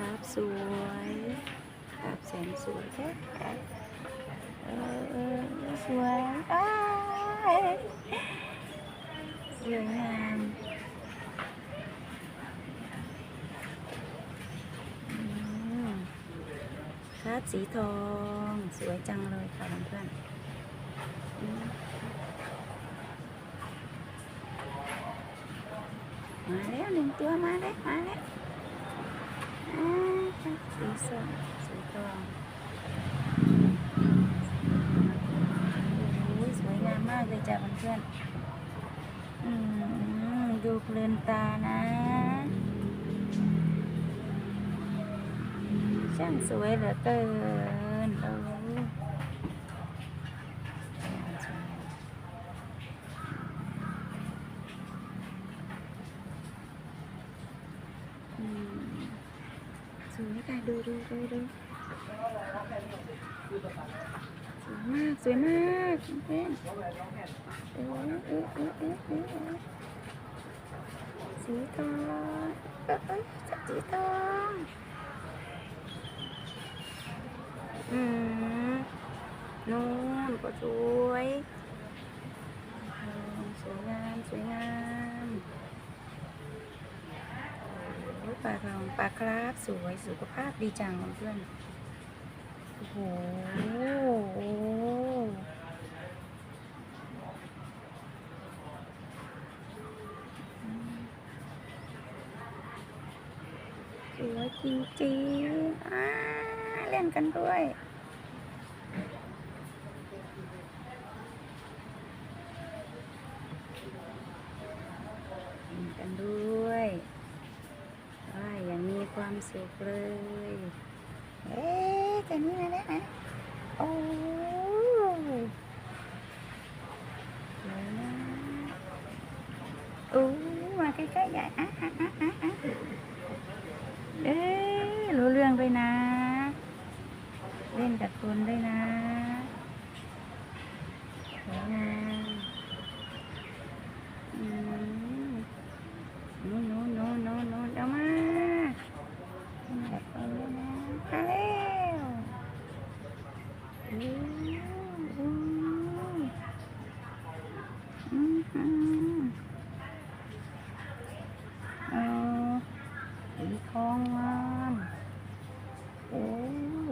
ครับสวยครับแสนสวยแท้เออเออสวยสวยงามอืมครับสีทอง สวยจังเลยค่ะเพื่อนมาแล้วหนึ่งตัวมาแล้วมาแล้วอ่าสีส้มสีทองโอ้ยสวยงามมาก เลยจ้ะเพื่อนๆอืมดูเพลินตานะช่างสวยเหลือเกินเอออืมสวยค่ะดูดูดูดูสวยมากสวยมากเพื่อนเออเออเออเออเออสีทองเออเออสีทองอืมนู่นก็สวยสวยงามสวยงามโอ้ยปลาทองปลาคราฟสวยสุขภาพดีจังเพื่อนโอ้โหอืม สวยจริงๆเล่นกันด้วย เล่นกันด้วยว่าอย่างมีความสุขเลย เอ๊ะจะนี่มาได้ไหมโอ้สวยอู้มาใกล้ๆใหญ่อะอะอะอะอะเอ๊ะ รื่องด้วยนะ เล่นกับคนด้วยนะสวยงามอืมโน้นโน้นโน้นโน้นโน้นเอามาแบบนี้นะมาแล้วอืมอืมเอาสีทองงามโอ้โห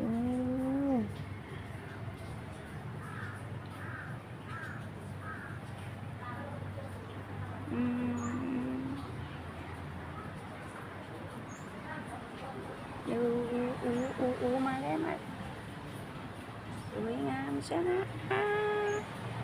อืม ดู อู